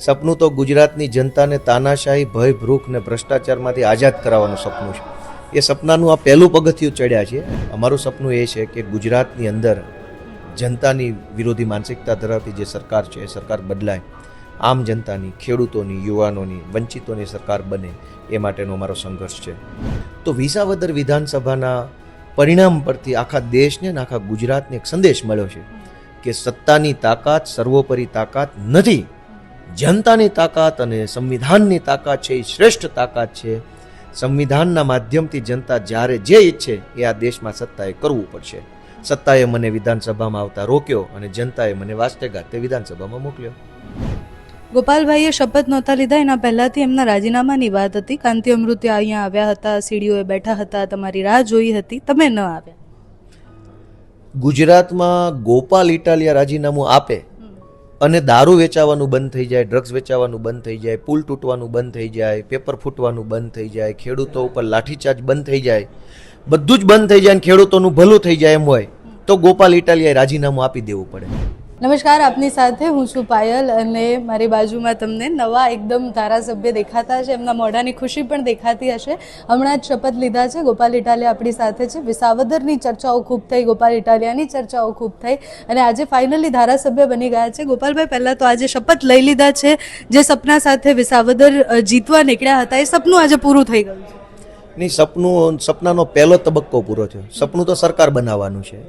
સપનું તો ગુજરાતની જનતાને તાનાશાહી ભય ભૂખ ને ભ્રષ્ટાચારમાંથી આઝાદ કરાવવાનું સપનું છે. એ સપનાનું આ પહેલું પગથિયું ચડ્યા છે. અમારું સપનું એ છે કે ગુજરાતની અંદર જનતાની વિરોધી માનસિકતા ધરાવતી જે સરકાર છે, એ સરકાર બદલાય. આમ જનતાની, ખેડૂતોની, યુવાનોની, વંચિતોની સરકાર બને એ માટેનો અમારો સંઘર્ષ છે. તો વિસાવદર વિધાનસભાના પરિણામ પરથી આખા દેશને અને આખા ગુજરાતને એક સંદેશ મળ્યો છે કે સત્તાની તાકાત, સર્વોપરી તાકાત નથી. જનતાની તાકાત અને સંવિધાનની તાકાત છે એ શ્રેષ્ઠ તાકાત છે. સંવિધાનના માધ્યમથી જનતા જ્યારે જે ઈચ્છે એ આ દેશમાં સત્તાએ કરવું પડશે. સત્તાએ મને વિધાનસભામાં આવતા રોક્યો અને જનતાએ મને વાસ્તે ગાતે વિધાનસભામાં મોકલ્યો. ગોપાલભાઈએ શપથ નહોતા લીધા એના પહેલાંથી એમના રાજીનામાની વાત હતી. કાંતિ અમૃત્ય અહીંયા આવ્યા હતા સીડીઓએ બેઠા હતા તમારી રાહ જોઈ હતી તમે ન આવ્યા. ગુજરાતમાં ગોપાલ ઇટાલિયા રાજીનામું આપે અને દારૂ વેચાવાનું બંધ થઈ જાય ડ્રગ્સ વેચાવાનું બંધ થઈ જાય, પુલ તૂટવાનું બંધ થઈ જાય, પેપર ફૂટવાનું બંધ થઈ જાય, ખેડૂતો ઉપર લાઠીચાર્જ બંધ થઈ જાય, બધું જ બંધ થઈ જાય અને ખેડૂતોનું ભલું થઈ જાય એમ હોય, તો ગોપાલ ઇટાલિયાએ રાજીનામું આપી દેવું પડે. નમસ્કાર આપની સાથે હું છું પાયલ અને મારી બાજુમાં તમને નવા એકદમ ધારાસભ્ય દેખાતા છે એમના મોઢાની ખુશી પણ દેખાતી હશે. હમણાં જ શપથ લીધા છે. ગોપાલ ઇટાલિયા આપણી સાથે છે. વિસાવદરની ચર્ચાઓ ખૂબ થઈ. ગોપાલ ઇટાલિયાની ચર્ચાઓ ખૂબ થઈ અને આજે ફાઇનલી ધારાસભ્ય બની ગયા છે. ગોપાલભાઈ પહેલાં તો આજે શપથ લઈ લીધા છે. જે સપના સાથે વિસાવદર જીતવા નીકળ્યા હતા એ સપનું આજે પૂરું થઈ ગયું છે. નહીં સપનું સપનાનો પહેલો તબક્કો પૂરો થયો. સપનું તો સરકાર બનાવવાનું છે.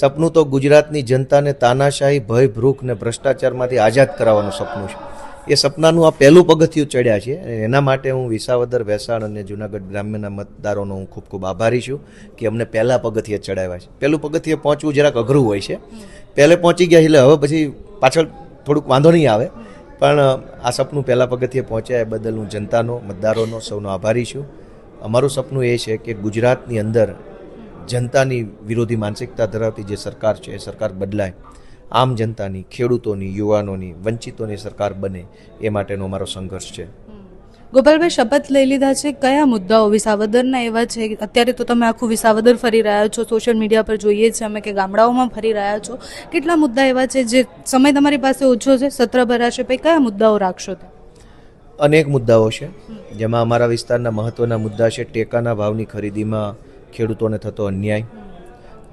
સપનું તો ગુજરાતની જનતાને તાનાશાહી, ભય ભૂખ ને ભ્રષ્ટાચારમાંથી આઝાદ કરાવવાનું સપનું છે. એ સપનાનું આ પહેલું પગથિયું ચડ્યા છે એના માટે હું વિસાવદર વેસાણ અને જુનાગઢ ગ્રામ્યના મતદારોનો હું ખૂબ ખૂબ આભારી છું કે અમને પહેલાં પગથિયે ચડાવ્યા છે. પહેલું પગથિયે પહોંચવું જરાક અઘરું હોય છે. પહેલે પહોંચી ગયા એટલે હવે પછી પાછળ થોડુંક વાંધો નહીં આવે. પણ આ સપનું પહેલાં પગથિયે પહોંચ્યા એ બદલ હું જનતાનો, મતદારોનો સૌનો આભારી છું. અમારું સપનું એ છે કે ગુજરાતની અંદર જનતાની વિરોધી માનસિકતા ધરાવતી જે સરકાર છે એ સરકાર બદલાય. આમ જનતાની ખેડૂતોની યુવાનોની વંચિતોની સરકાર બને એ માટેનો અમારો સંઘર્ષ છે. ગોપાલભાઈ શપથ લઈ લીધા છે કયા મુદ્દાઓ? વિસાવદરના એવા છે અત્યારે તો તમે આખું વિસાવદર ફરી રહ્યા છો સોશિયલ મીડિયા પર જોઈએ છીએ અમે કે ગામડાઓમાં ફરી રહ્યા છો. કેટલા મુદ્દા એવા છે જે સમય તમારી પાસે ઓછો છે સત્ર ભરાશે પછી કયા મુદ્દાઓ રાખશો તમે અનેક મુદ્દાઓ છે. જેમાં અમારા વિસ્તારના મહત્ત્વના મુદ્દા છે ટેકાના ભાવની ખરીદીમાં ખેડૂતોને થતો અન્યાય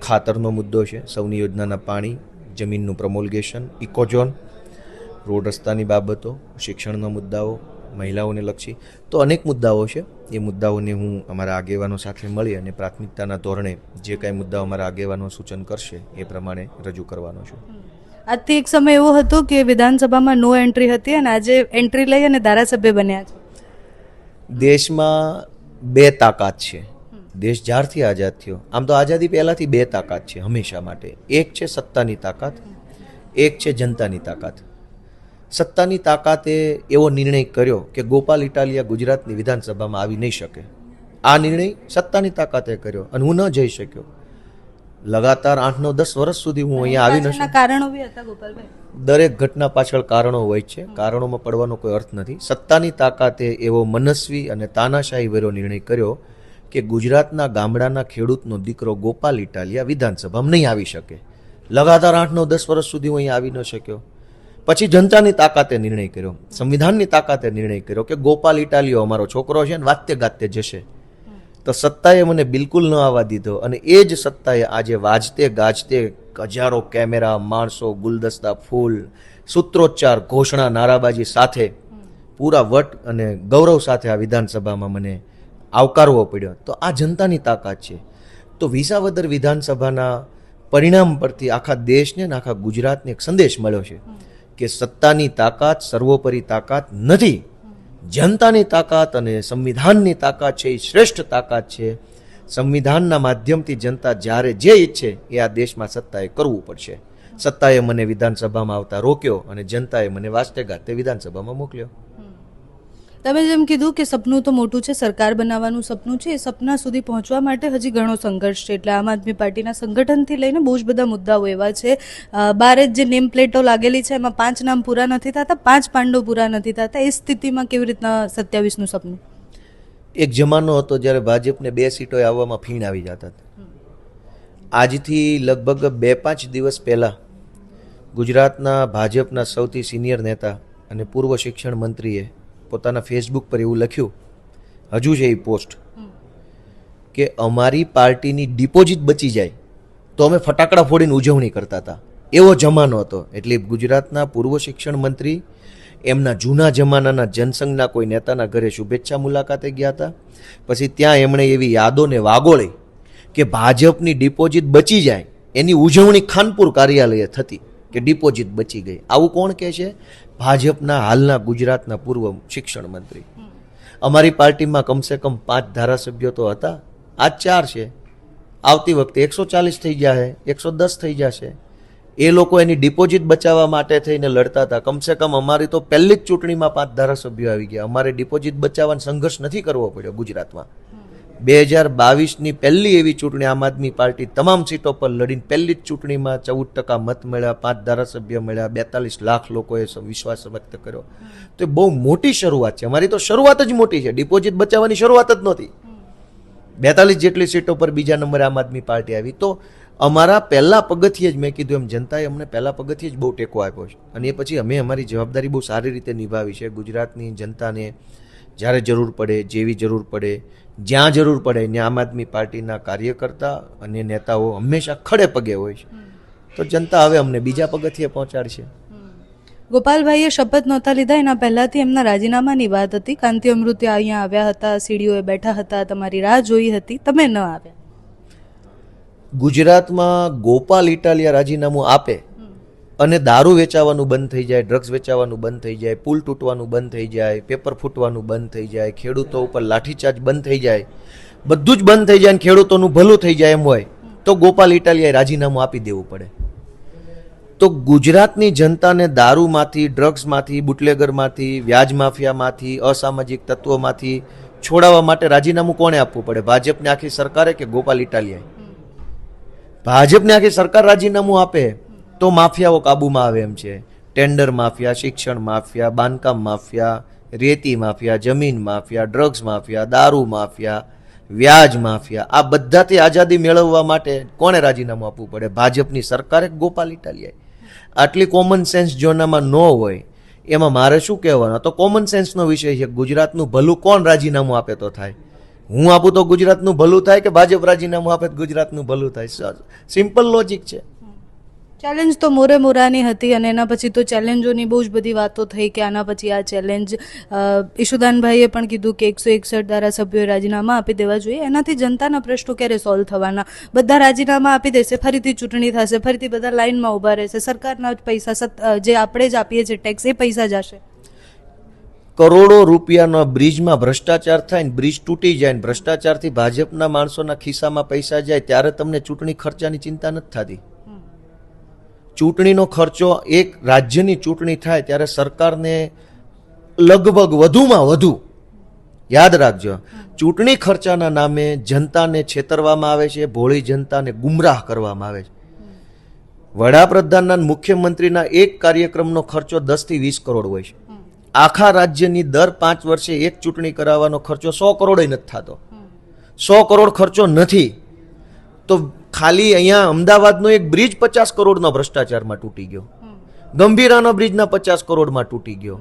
ખાતરનો મુદ્દો છે સૌની યોજનાના પાણી જમીનનું પ્રમોલ્ગેશન ઇકોઝોન રોડ રસ્તાની બાબતો શિક્ષણના મુદ્દાઓ મહિલાઓને લક્ષી. તો અનેક મુદ્દાઓ છે. એ મુદ્દાઓને હું અમારા આગેવાનો સાથે મળી અને પ્રાથમિકતાના ધોરણે જે કાંઈ મુદ્દાઓ અમારા આગેવાનો સૂચન કરશે એ પ્રમાણે રજૂ કરવાનો છું. આજથી એક સમય એવો હતો કે વિધાનસભામાં નો એન્ટ્રી હતી અને આજે એન્ટ્રી લઈ અને ધારાસભ્ય બન્યા છે. દેશમાં બે તાકાત છે. દેશ જ્યારથી આઝાદ થયો આમ તો આઝાદી પહેલાંથી બે તાકાત છે હંમેશા માટે. એક છે સત્તાની તાકાત એક છે જનતાની તાકાત. સત્તાની તાકાતે એવો નિર્ણય કર્યો કે ગોપાલ ઇટાલિયા ગુજરાતની વિધાનસભામાં આવી નહીં શકે. આ નિર્ણય સત્તાની તાકાતે કર્યો અને હું ન જઈ શક્યો. લગાતાર આઠ નવ દસ વર્ષ સુધી હું અહીંયા આવી નથી કારણો બી હતા ગોપાલભાઈ? દરેક ઘટના પાછળ કારણો હોય છે. કારણોમાં પડવાનો કોઈ અર્થ નથી. સત્તાની તાકાતે એવો મનસ્વી અને તાનાશાહી વેરો નિર્ણય કર્યો કે ગુજરાતના ગામડાના ખેડૂતનો દીકરો ગોપાલ ઇટાલિયા વિધાનસભામાં નહીં આવી શકે. લગાતાર આઠ નવ દસ વર્ષ સુધી હું અહીંયા આવી ન શક્યો. પછી જનતાની તાકાતે નિર્ણય કર્યો. સંવિધાનની તાકાતે નિર્ણય કર્યો કે ગોપાલ ઇટાલિયો અમારો છોકરો છે ને વાત્ય ગાતે જશે. તો સત્તાએ મને બિલકુલ ન આવવા દીધો અને એ જ સત્તાએ આજે વાજતે ગાજતે હજારો કેમેરા માણસો ગુલદસ્તા ફૂલ સૂત્રોચ્ચાર ઘોષણા નારાબાજી સાથે પૂરા વટ અને ગૌરવ સાથે આ વિધાનસભામાં મને આવકારવો પડ્યો. તો આ જનતાની તાકાત છે. તો વિસાવદર વિધાનસભાના પરિણામ પરથી આખા દેશને અને આખા ગુજરાતને એક સંદેશ મળ્યો છે કે સત્તાની તાકાત, સર્વોપરી તાકાત નથી. જનતાની તાકાત અને સંવિધાનની તાકાત છે, એ શ્રેષ્ઠ તાકાત છે. સંવિધાનના માધ્યમથી જનતા જ્યારે જે ઈચ્છે એ આ દેશમાં સત્તાએ કરવું પડશે. સત્તાએ મને વિધાનસભામાં આવતા રોક્યો અને જનતાએ મને વાસ્તે ગાતે વિધાનસભામાં મોકલ્યો. તમે જેમ કીધું કે સપનું તો મોટું છે, સરકાર બનાવવાનું સપનું છે, એ સપના સુધી પહોંચવા માટે હજી ઘણો સંઘર્ષ છે. એટલે આમ આદમી પાર્ટીના સંગઠનથી લઈને બહુ જ બધા મુદ્દાઓ એવા છે. બાર જ જે નેમ પ્લેટો લાગેલી છે, એમાં પાંચ નામ પૂરા નથી થતા, પાંચ પાંડવ પૂરા નથી થતા. એ સ્થિતિમાં કેવી રીતના સત્યાવીસનું સપનું? એક જમાનો હતો જ્યારે ભાજપને બે સીટો આવવામાં ફીણ આવી જતા હતા. આજથી લગભગ બે પાંચ દિવસ પહેલાં ગુજરાતના ભાજપના સૌથી સિનિયર નેતા અને પૂર્વ શિક્ષણ મંત્રીએ પોતાના ફેસબુક પર એવું લખ્યું. હજુ છે એ પોસ્ટ. કે અમારી પાર્ટીની ડિપોઝિટ બચી જાય તો અમે ફટાકડા ફોડીને ઉજવણી કરતા હતા. એવો જમાનો હતો. એટલે ગુજરાતના પૂર્વ શિક્ષણ મંત્રી, એમના જૂના જમાનાના જનસંઘના કોઈ નેતાના ઘરે શુભેચ્છા મુલાકાતે ગયા હતા. પછી ત્યાં એમણે એવી યાદોને વાગોળી કે ભાજપની ડિપોઝિટ બચી જાય. એની ઉજવણી ખાનપુર કાર્યાલયે થતી. કે ડિપોઝિટ બચી ગઈ. આવું કોણ કહે છે? ભાજપના હાલના ગુજરાતના પૂર્વ શિક્ષણ મંત્રી. અમારી પાર્ટીમાં કમસે કમ પાંચ ધારાસભ્યો તો હતા. આ ચાર છે. આવતી વખતે એકસો ચાલીસ થઈ જશે એકસો દસ થઈ જશે એ લોકો એની ડિપોઝિટ બચાવવા માટે થઈને લડતા હતા. કમસે કમ અમારી તો પહેલી જ ચૂંટણીમાં પાંચ ધારાસભ્યો આવી ગયા. અમારે ડિપોઝિટ બચાવવાનો સંઘર્ષ નથી કરવો પડ્યો ગુજરાતમાં. બે હજાર બાવીસની પહેલી એવી ચૂંટણી આમ આદમી પાર્ટી તમામ સીટો પર લડીને પહેલી જ ચૂંટણીમાં ચૌદ ટકા મત મળ્યા, પાંચ ધારાસભ્ય મળ્યા, બેતાલીસ લાખ લોકોએ વિશ્વાસ વ્યક્ત કર્યો. તો એ બહુ મોટી શરૂઆત છે. અમારી તો શરૂઆત જ મોટી છે. ડિપોઝિટ બચાવવાની શરૂઆત જ નહોતી. બેતાલીસ જેટલી સીટો પર બીજા નંબરે આમ આદમી પાર્ટી આવી. તો અમારા પહેલા પગથિયે જ મેં કીધું એમ, જનતાએ અમને પહેલા પગથિયે જ બહુ ટેકો આપ્યો છે. અને એ પછી અમે અમારી જવાબદારી બહુ સારી રીતે નિભાવી છે. ગુજરાતની જનતાને જ્યારે જરૂર પડે, જેવી જરૂર પડે જ્યાં જરૂર પડે ત્યાં આમ આદમી પાર્ટીના કાર્યકર્તા અને નેતાઓ હંમેશા ખડે પગે હોય છે. તો જનતા હવે અમને બીજા પગથિયે પહોંચાડશે. ગોપાલભાઈએ શપથ નહોતા લીધા એના પહેલાંથી એમના રાજીનામાની વાત હતી. કાંતિ અમૃત્ય અહીંયા આવ્યા હતા સીડીઓએ બેઠા હતા તમારી રાહ જોઈ હતી. તમે ન આવ્યા. ગુજરાતમાં ગોપાલ ઇટાલિયા રાજીનામું આપે અને દારૂ વેચાવાનું બંધ થઈ જાય ડ્રગ્સ વેચાવાનું બંધ થઈ જાય, પુલ તૂટવાનું બંધ થઈ જાય, પેપર ફૂટવાનું બંધ થઈ જાય, ખેડૂતો ઉપર લાઠીચાર્જ બંધ થઈ જાય, બધું જ બંધ થઈ જાય અને ખેડૂતોનું ભલું થઈ જાય એમ હોય, તો ગોપાલ ઇટાલિયાએ રાજીનામું આપી દેવું પડે. તો ગુજરાતની જનતાને દારૂમાંથી ડ્રગ્સમાંથી બુટલેગરમાંથી, વ્યાજ માફિયામાંથી, અસામાજિક તત્વોમાંથી છોડાવવા માટે રાજીનામું કોણે આપવું પડે? ભાજપને આખી સરકારે કે ગોપાલ ઇટાલિયાએ? ભાજપને આખી સરકાર રાજીનામું આપે? તો માફિયાઓ કાબૂમાં આવે એમ છે. ટેન્ડર માફિયા, શિક્ષણ માફિયા, બાંધકામ માફિયા, રેતી માફિયા, જમીન માફિયા, ડ્રગ્સ માફિયા, દારૂ માફિયા, વ્યાજ માફિયા. આ બધાથી આઝાદી મેળવવા માટે કોણે રાજીનામું આપવું પડે? ભાજપની સરકારે ગોપાલ ઇટાલિયાએ? આટલી કોમન સેન્સ જોનામાં ન હોય, એમાં મારે શું કહેવાનું? તો કોમન સેન્સનો વિષય છે. ગુજરાતનું ભલું કોણ રાજીનામું આપે તો થાય? હું આપું તો ગુજરાતનું ભલું થાય કે ભાજપ રાજીનામું આપે તો ગુજરાતનું ભલું થાય? સિમ્પલ લોજિક છે. ચેલેન્જ તો મોરે મોરાની હતી અને એના પછી તો ચેલેન્જોની બહુ જ બધી વાતો થઈ કે આના પછી આ ચેલેન્જ ઈશુદાનભાઈએ પણ કીધું કે એકસો એકસઠ ધારાસભ્યોએ રાજીનામા આપી દેવા જોઈએ. એનાથી જનતાના પ્રશ્નો ક્યારે સોલ્વ થવાના? બધા રાજીનામા આપી દેશે, ફરીથી ચૂંટણી થશે, ફરીથી બધા લાઇનમાં ઊભા રહેશે. સરકારના જ પૈસા જે આપણે જ આપીએ છીએ ટેક્સ એ પૈસા જશે. કરોડો રૂપિયાના બ્રિજમાં ભ્રષ્ટાચાર થાય ને બ્રિજ તૂટી જાય ને ભ્રષ્ટાચારથી ભાજપના માણસોના ખિસ્સામાં પૈસા જાય, ત્યારે તમને ચૂંટણી ખર્ચાની ચિંતા નથી થતી? ચૂંટણીનો ખર્ચો એક રાજ્યની ચૂંટણી થાય ત્યારે સરકારને લગભગ વધુમાં વધુ, યાદ રાખજો, ચૂંટણી ખર્ચાના નામે જનતાને છેતરવામાં આવે છે, ભોળી જનતાને ગુમરાહ કરવામાં આવે છે. વડાપ્રધાનના મુખ્યમંત્રીના એક કાર્યક્રમનો ખર્ચો દસથી વીસ કરોડ હોય છે. આખા રાજ્યની દર પાંચ વર્ષે એક ચૂંટણી કરાવવાનો ખર્ચો સો કરોડ નથી થતો. સો કરોડ ખર્ચો નથી. તો ખાલી અહીંયા અમદાવાદનો એક બ્રિજ પચાસ કરોડનો ભ્રષ્ટાચારમાં તૂટી ગયો. ગંભીરાનો બ્રિજના પચાસ કરોડમાં તૂટી ગયો.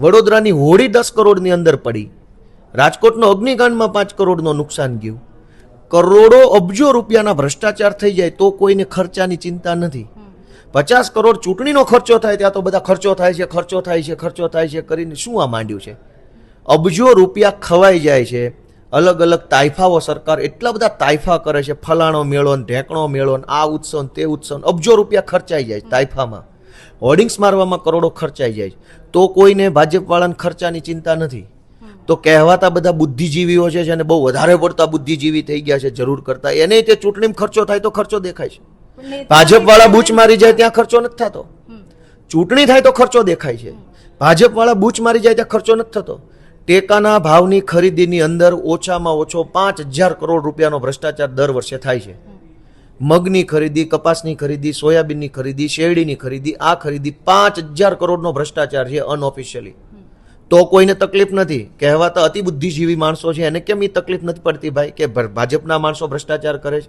વડોદરાની હોળી દસ કરોડની અંદર પડી. રાજકોટનો અગ્નિકાંડમાં પાંચ કરોડનો નુકસાન ગયું. કરોડો અબજો રૂપિયાના ભ્રષ્ટાચાર થઈ જાય તો કોઈને ખર્ચાની ચિંતા નથી. પચાસ કરોડ ચૂંટણીનો ખર્ચો થાય ત્યાં તો બધા ખર્ચો થાય છે ખર્ચો થાય છે ખર્ચો થાય છે કરીને શું આ માંડ્યું છે? અબજો રૂપિયા ખવાઈ જાય છે. અલગ અલગ તાઇફાઓ સરકાર એટલા બધા તાઇફા કરે છે. ફલાણો મેળો ને ઢેકણો મેળો ને આ ઉત્સવ ને તે ઉત્સવ ને અબજો રૂપિયા ખર્ચાઈ જાય તાઇફામાં. હોર્ડિંગ્સ મારવામાં કરોડો ખર્ચાઈ જાય તો કોઈને ભાજપવાળાને ખર્ચાની ચિંતા નથી. તો કહેવાતા બધા બુદ્ધિજીવીઓ છે અને બહુ વધારે પડતા બુદ્ધિજીવી થઈ ગયા છે જરૂર કરતા એને તે ચૂંટણીમાં ખર્ચો થાય તો ખર્ચો દેખાય છે. ભાજપવાળા બૂચ મારી જાય ત્યાં ખર્ચો નથી થતો. ચૂંટણી થાય તો ખર્ચો દેખાય છે. ભાજપવાળા બૂચ મારી જાય ત્યાં ખર્ચો નથી થતો. ટેકાના ભાવની ખરીદીની અંદર ઓછામાં ઓછો પાંચ હજાર કરોડ રૂપિયાનો ભ્રષ્ટાચાર દર વર્ષે થાય છે. મગની ખરીદી, કપાસની ખરીદી, સોયાબીનની ખરીદી, શેરડીની ખરીદી, આ ખરીદી પાંચ હજાર કરોડનો ભ્રષ્ટાચાર છે અનઓફિશિયલી. તો કોઈને તકલીફ નથી. કહેવાતા અતિ બુદ્ધિજીવી માણસો છે. એને કેમ એ તકલીફ નથી પડતી ભાઈ કે ભાજપના માણસો ભ્રષ્ટાચાર કરે છે?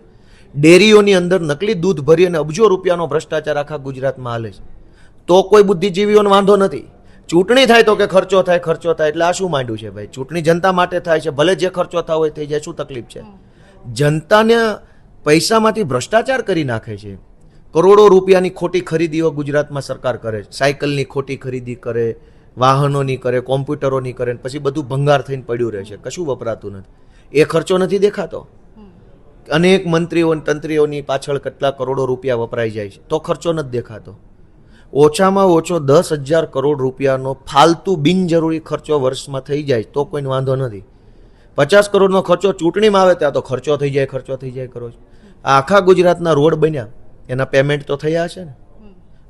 ડેરીઓની અંદર નકલી દૂધ ભરી અને અબજો રૂપિયાનો ભ્રષ્ટાચાર આખા ગુજરાતમાં હાલે છે. તો કોઈ બુદ્ધિજીવીઓને વાંધો નથી. ચૂંટણી થાય તો કે ખર્ચો થાય ખર્ચો થાય એટલે આ શું માંડ્યું છે ભાઈ? ચૂંટણી જનતા માટે થાય છે, ભલે જે ખર્ચો થયો હોય થઈ જાય, શું તકલીફ છે? જનતાને પૈસામાંથી ભ્રષ્ટાચાર કરી નાખે છે. કરોડો રૂપિયાની ખોટી ખરીદીઓ ગુજરાતમાં સરકાર કરે છે. સાયકલની ખોટી ખરીદી કરે, વાહનોની કરે, કોમ્પ્યુટરોની કરે પછી બધું ભંગાર થઈને પડ્યું રહે છે. કશું વપરાતું નથી. એ ખર્ચો નથી દેખાતો. અનેક મંત્રીઓ તંત્રીઓની પાછળ કેટલા કરોડો રૂપિયા વપરાઈ જાય છે, તો ખર્ચો નથી દેખાતો. ઓછામાં ઓછો દસ હજાર કરોડ રૂપિયાનો ફાલતુ બિનજરૂરી ખર્ચો વર્ષમાં થઈ જાય તો કોઈને વાંધો નથી. પચાસ કરોડનો ખર્ચો ચૂંટણીમાં આવે ત્યાં તો ખર્ચો થઈ જાય, ખર્ચો થઈ જાય કરો આખા ગુજરાતના રોડ બન્યા. એના પેમેન્ટ તો થયા છે ને.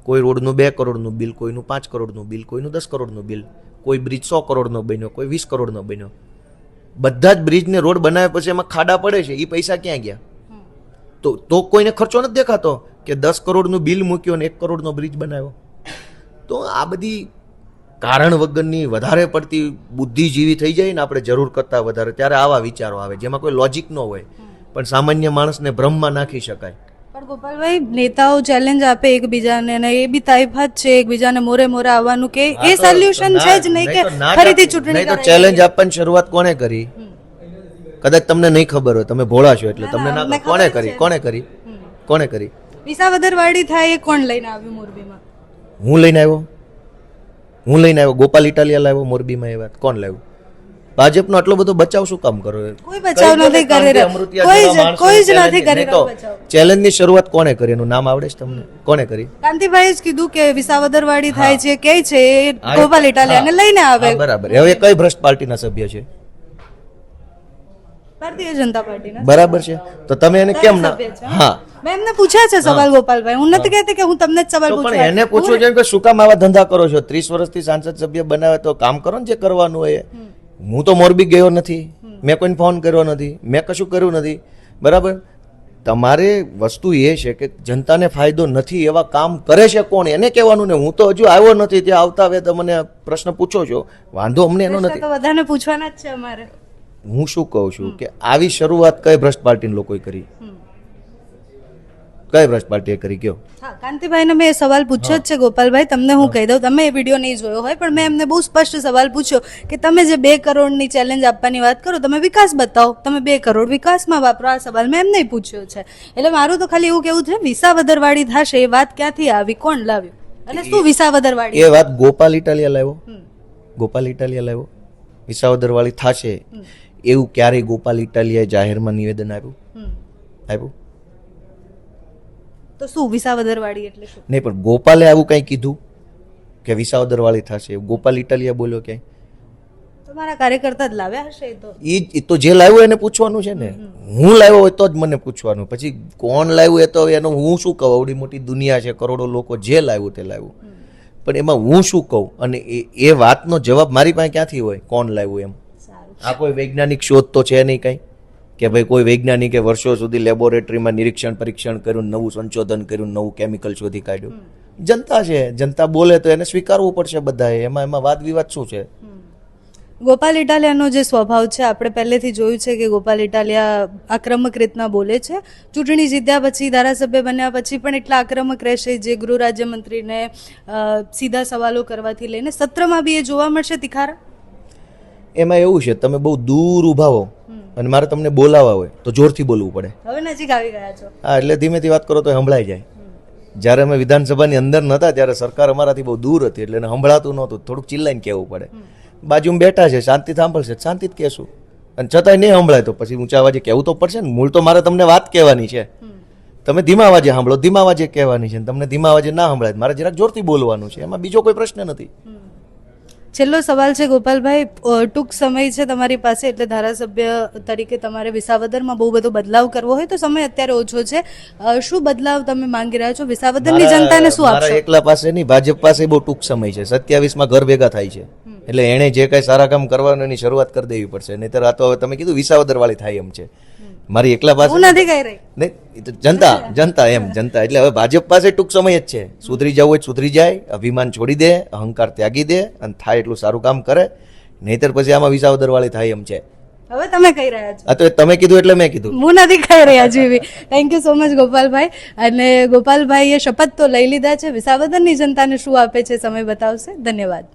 કોઈ રોડનું બે કરોડનું બિલ, કોઈનું પાંચ કરોડનું બિલ, કોઈનું દસ કરોડનું બિલ. કોઈ બ્રિજ સો કરોડનો બન્યો, કોઈ વીસ કરોડનો બન્યો. બધા જ બ્રિજને રોડ બનાવ્યા પછી એમાં ખાડા પડે છે. એ પૈસા ક્યાં ગયા? તો તો કોઈને ખર્ચો નથી દેખાતો કે દસ કરોડનું બિલ મૂક્યો ને એક કરોડનો બ્રિજ બનાવ્યો. તો આ બધી કારણ વગરની વધારે પડતી બુદ્ધિજીવી થઈ જાય ને આપણે જરૂર કરતાં વધારે ત્યારે આવા વિચારો આવે જેમાં કોઈ લોજિક ન હોય. પણ સામાન્ય માણસને ભ્રમમાં નાખી શકાય. પણ ગોપાલભાઈ નેતાઓ ચેલેન્જ આપે એકબીજાને અને એ બી તાઇફાત છે એકબીજાને મોરે મોરે આવવાનું કે એ સોલ્યુશન છે જ નહીં કે ફરીથી ચૂંટણી. ચેલેન્જ આપવાની શરૂઆત કોણે કરી? કદાચ તમને નહીં ખબર હોય તમે ભોળા છો એટલે તમને ના કોણે કરી? કોણે કરી? કોણે કરી? વિસાવદર વાડી થાય એ કોણ લઈને આવ્યું મોરબીમાં? હું લઈને આવ્યો? હું લઈને આવ્યો? ગોપાલ ઇટાલિયા લાવ્યો મોરબીમાં એ વાત? કોણ લાવ્યું? ભાજપનો આટલો બધો બચાવ શું કામ કરો? કોઈ બચાવ નથી કરી રહ્યો. કોઈ જ- કોઈ જ નથી કરી રહ્યો ચેલેન્જ ચેલેન્જની શરૂઆત કોણે કરી? એનું નામ આવડે છે તમને? કોણે કરી? કાંતિભાઈ જ કીધું કે વિસાવદરવાડી થાય છે કે છે ગોપાલ ઇટાલિયાને લઈને આવે. બરાબર. હવે કઈ ભ્રષ્ટ પાર્ટીના સભ્ય છે? ભારતીય જનતા પાર્ટીના બરાબર છે. તો તમે એને કેમ ના હા. મેં એમને પૂછ્યા છે સવાલ ગોપાલભાઈ. હું નથી કહેતી કે હું તમને જ સવાલ પૂછું એને પૂછવું જોઈએ કે શું કામ આવા ધંધા કરો છો? ત્રીસ વર્ષથી સાંસદ સભ્ય બનાવે તો કામ કરો ને જે કરવાનું હોય હું તો મોરબી ગયો નથી. મેં કોઈને ફોન કર્યો નથી. મેં કશું કર્યું નથી. બરાબર? તમારે વસ્તુ એ છે કે જનતાને ફાયદો નથી એવા કામ કરે છે કોણ? એને કહેવાનું ને હું તો હજુ આવ્યો નથી. ત્યાં આવતા હવે તમને પ્રશ્ન પૂછો છો. વાંધો અમને એનો નથી. બધાને પૂછવાના જ છે અમારે. હું શું કહું છું કે આવી શરૂઆત કઈ ભ્રષ્ટ પાર્ટીના લોકોએ કરી? કઈ ભ્રષ્ટ પાર્ટીએ કરી? ગયો હા કાંતિભાઈને મેં સવાલ પૂછ્યો જ છે ગોપાલભાઈ તમને હું કહી દઉં તમે એ વીડિયો નહીં જોયો હોય પણ મેં એમને બહુ સ્પષ્ટ સવાલ પૂછ્યો કે તમે જે બે કરોડની ચેલેન્જ આપવાની વાત કરો તમે વિકાસ બતાવો. તમે બે કરોડ વિકાસમાં વાપરો આ સવાલ મેં એમને પૂછ્યો છે. એટલે મારું તો ખાલી એવું કેવું છે વિસાવદરવાડી થશે એ વાત ક્યાંથી આવી કોણ લાવ્યું? અને શું વિસાવદરવાડી એ વાત ગોપાલ ઇટાલિયા લાવ્યો. ગોપાલ ઇટાલિયા લાવ્યો. વિસાવદરવાળી થાશે. એવું ક્યારેય ગોપાલ ઇટાલિયાએ જાહેરમાં નિવેદન આપ્યું. આપ્યું? તો શું વિસાવદરવાળી એટલે શું? નહીં પણ ગોપાલે આવું કંઈ કીધું કે વિસાવદરવાળી થશે? ગોપાલ ઇટાલિયા બોલ્યો ક્યાંય? તમારા કાર્યકર્તા જ લાવ્યા હશે તો. એ તો જે લાવ્યો એને પૂછવાનું છે ને. હું લાવ્યો હોય તો જ મને પૂછવાનું. પછી કોણ લાવ્યું એ તો એનો હું શું કહું? આવડી મોટી દુનિયા છે કરોડો લોકો જે લાવ્યું તે લાવ્યું. પણ એમાં હું શું કહું? અને એ એ વાતનો જવાબ મારી પાસે ક્યાંથી હોય? કોણ લાવ્યું એમ? આ કોઈ વૈજ્ઞાનિક શોધ તો છે નહીં કંઈ? કે ભાઈ કોઈ વૈજ્ઞાનિકે વર્ષો સુધી લેબોરેટરીમાં નિરીક્ષણ પરીક્ષણ કર્યું નવું સંશોધન કર્યું નવું કેમિકલ શોધી કાઢ્યું. જનતા છે જનતા બોલે તો એને સ્વીકારવું પડશે બધાએ. એમાં એમાં વાદ વિવાદ શું છે? ગોપાલ ઇટાલિયાનો જે સ્વભાવ છે આપણે પહેલેથી જોયું છે કે ગોપાલ ઇટાલિયા આક્રમક રીતના બોલે છે. ચૂંટણી જીત્યા પછી ધારાસભ્ય બન્યા પછી પણ એટલા આક્રમક રહેશે જે ગૃહ રાજ્યમંત્રીને સીધા સવાલો કરવાથી લઈને. સત્રમાં બી એ જોવા મળશે તિખારા? એમાં એવું છે તમે બહુ દૂર ઊભા હો અને મારે તમને બોલાવવા હોય તો જોરથી બોલવું પડે. હવે નજીક આવી ગયા છો. હા એટલે ધીમેથી વાત કરો તો સંભળાઈ જાય. જ્યારે અમે વિધાનસભાની અંદર નહોતા ત્યારે સરકાર અમારાથી બહુ દૂર હતી એટલે એને સંભળાતું નહોતું. થોડુંક ચિલ્લાઈને કહેવું પડે. બાજુમાં બેઠા છે શાંતિ સાંભળશે શાંતિ જ કહેશું. અને છતાંય નહીં સંભળાય તો પછી ઊંચા અવાજે કહેવું તો પડશે ને. મૂળ તો મારે તમને વાત કહેવાની છે. તમે ધીમા અવાજે સાંભળો ધીમા અવાજે કહેવાની છે તમને ધીમા અવાજે ના સંભળાય મારે જરાક જોરથી બોલવાનું છે. એમાં બીજો કોઈ પ્રશ્ન નથી. છેલ્લો સવાલ છે ગોપાલભાઈ ટૂંક સમય છે તમારી પાસે એટલે ધારાસભ્ય તરીકે તમારે વિસાવદરમાં બહુ બધો બદલાવ કરવો હોય તો સમય અત્યારે ઓછો છે. શું બદલાવ તમે માંગી રહ્યા છો? વિસાવદરની જનતાને શું આપશો? એકલા પાસે નહીં ભાજપ પાસે બહુ ટૂંક સમય છે. સત્યાવીસમાં ઘર ભેગા થાય છે. એટલે એણે જે કંઈ સારા કામ કરવાની એની શરૂઆત કરી દેવી પડશે. નહીતર આ તો હવે તમે કીધું વિસાવદર વાળી થાય એમ છે. મારી એકલા પાસે હું નથી કહી રહી. નહીં જનતા જનતા. એમ જનતા. એટલે હવે ભાજપ પાસે ટૂંક સમય જ છે. સુધરી જવું હોય સુધરી જાય અભિમાન છોડી દે અહંકાર ત્યાગી દે અને થાય એટલું સારું કામ કરે. નહીતર પછી આમાં વિસાવદર વાળી થાય એમ છે. હવે તમે કહી રહ્યા છો? તો તમે કીધું એટલે મેં કીધું. હું નથી કહી રહ્યા જીવી thank you so much Gopalbhai. અને ગોપાલભાઈએ શપથ તો લઈ લીધા છે. વિસાવદરની જનતાને શું આપે છે સમય બતાવશે? ધન્યવાદ.